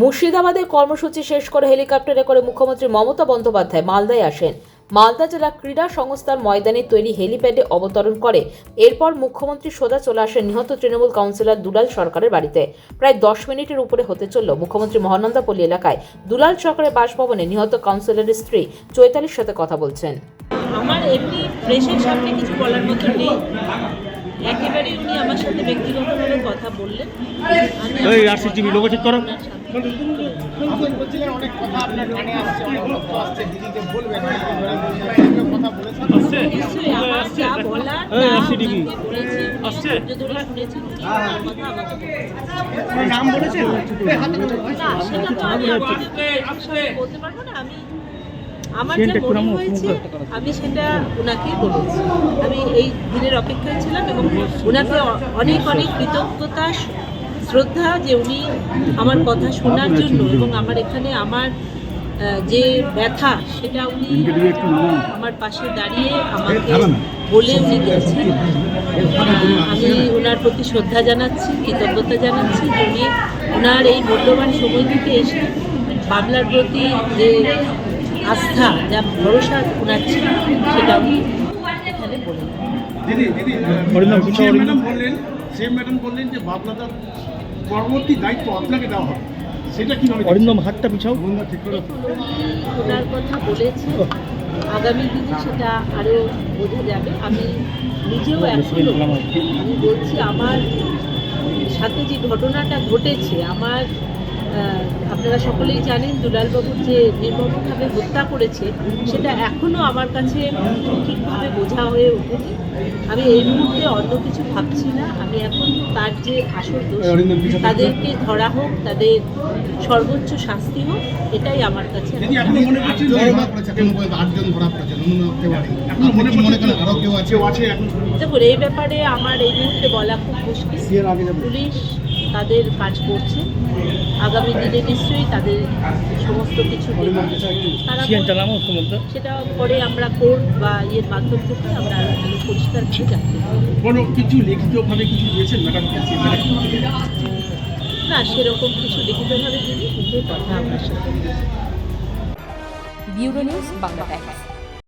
মুর্শিদাবাদে কর্মসূচি শেষ করে হেলিকপ্টারে করে মুখ্যমন্ত্রী মমতা বন্দ্যোপাধ্যায় মালদায় আসেন। মালদা জেলা ক্রীড়া সংস্থার ময়দানে তৈরি হেলিপ্যাডে অবতরণ করে। এরপর মুখ্যমন্ত্রী সোজা চলে আসেন নিহত তৃণমূল কাউন্সিলর দুলাল সরকারের বাড়িতে। প্রায় দশ মিনিটের উপরে হতে চলল মুখ্যমন্ত্রী মহানন্দাপল্লী এলাকায়। দুলাল সরকারের বাসভবনে নিহত কাউন্সিলরের স্ত্রী চৈতালির সাথে কথা বলছেন। আমার এমনি প্রেসের সামনে কিছু বলার মতো নেই। একেবারে উনি আমার সাথে ব্যক্তিগতভাবে কথা বললেন। আমি কথা লোগো ঠিক করো। আসছে আসছে নিশ্চয়ই আমার যা বলার বলেছি। নাম বলেছেন না সেটা তো আমি আপনাকে বলতে পারব না আমি আমার যা মনে হয়েছে আমি সেটা ওনাকেই বলেছি। আমি এই দিনের অপেক্ষায় ছিলাম এবং ওনাকে অনেক অনেক কৃতজ্ঞতা শ্রদ্ধা যে উনি আমার কথা শোনার জন্য এবং আমার এখানে আমার যে ব্যথা সেটা উনি আমার পাশে দাঁড়িয়ে আমাকে বলে উনি গেছেন আমি ওনার প্রতি শ্রদ্ধা জানাচ্ছি কৃতজ্ঞতা জানাচ্ছি। যে উনি ওনার এই মূল্যবান সময় থেকে এসে বাংলার প্রতি যে আস্থা যা ভরসা ওনার ছিল সেটা উনি এখানে বললেন দিদি দিদি। ম্যাডাম বললেন সিএম ম্যাডাম বললেন যে বাবলাদার পরবর্তী দায়িত্ব আপনাকে দেওয়া হবে সেটা কীভাবে অরিন্দম হাতটা পিছাও। ঠিক করে ওনার কথা বলেছে আগামী দিনে সেটা আরও বোঝা যাবে। আমি নিজেও এখনও আমি বলছি আমার সাথে যে ঘটনাটা ঘটেছে আমার আপনারা সকলেই জানেন দুলালবাবুর যে নির্মমভাবে হত্যা করেছে সেটা এখনও আমার কাছে ঠিকভাবে বোঝা হয়ে ওঠেনি। আমি এই মুহূর্তে অন্য কিছু ভাবছি না। আমি এখন তার যে আসল দোষ তাদেরকে ধরা হোক তাদের সর্বোচ্চ শাস্তি হোক এটাই আমার কাছে মনে মনে মনে দেখুন এই ব্যাপারে আমার এই মুহূর্তে বলা খুব মুশকিল। পুলিশ তাদের কাজ করছে। আগামী দিনে নিশ্চয়ই তাদের সমস্ত কিছু সেটা পরে আমরা কোর্ট বা ইয়ের মাধ্যম থেকে আমরা আরও ভালো পরিষ্কার করে জানতে কিছু লিখিতভাবে কিছু দিয়েছেন ম্যাডাম না সেরকম কিছু লিখিতভাবে দিদি কিন্তু কথা আপনার সাথে ব্যুরো নিউজ বাংলা টাইমস।